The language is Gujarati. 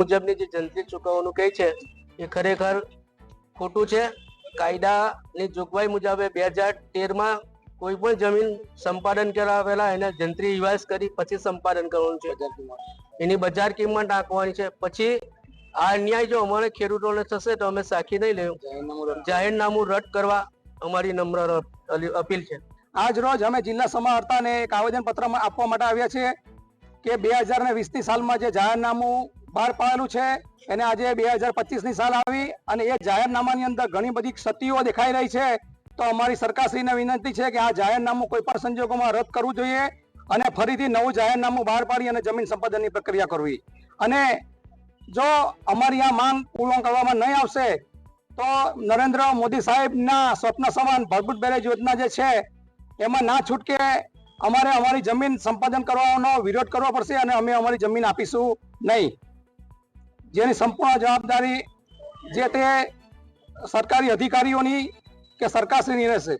મુજબની જે જંત્રી ચૂકવવાનું કહે છે, એ ખરેખર ખોટું છે. કાયદાની જોગવાઈ મુજબ બે હજાર તેરમાં કોઈ પણ જમીન સંપાદન કર્યા પહેલા એને જંત્રી રિવાઇઝ કરી પછી સંપાદન કરવાનું છે એની બજાર કિંમત નાખવાની છે. પછી આ અન્યાય જો અમારે ખેડૂતોને થશે તો અમે સાખી નહીં લેવું. જાહેરનામું રદ કરવા અમારી નમ્ર અપીલ છે. આજ રોજ અમે જિલ્લા સમાહર્તાને એક આવેદન પત્ર આપવા માટે આવ્યા છીએ કે બે હજાર ને વીસની સાલમાં જે જાહેરનામું બહાર પાડેલું છે. એને આજે બે હજાર પચીસની સાલ આવી અને એ જાહેરનામાની અંદર ઘણી બધી ક્ષતિઓ દેખાઈ રહી છે. તો અમારી સરકારશ્રીને વિનંતી છે કે આ જાહેરનામું કોઈ પણ સંજોગોમાં રદ કરવું જોઈએ અને ફરીથી નવું જાહેરનામું બહાર પાડી અને જમીન સંપાદનની પ્રક્રિયા કરવી. અને જો અમારી આ માંગ પૂર્ણ કરવામાં નહીં આવશે, તો નરેન્દ્ર મોદી સાહેબના સ્વપ્ન સમાન ભરભૂત બેરેજ યોજના જે છે, એમાં ના છૂટકે અમારે અમારી જમીન સંપાદન કરવાનો વિરોધ કરવો પડશે અને અમે અમારી જમીન આપીશું નહીં. જેની સંપૂર્ણ જવાબદારી જે તે સરકારી અધિકારીઓની કે સરકારશ્રીની રહેશે.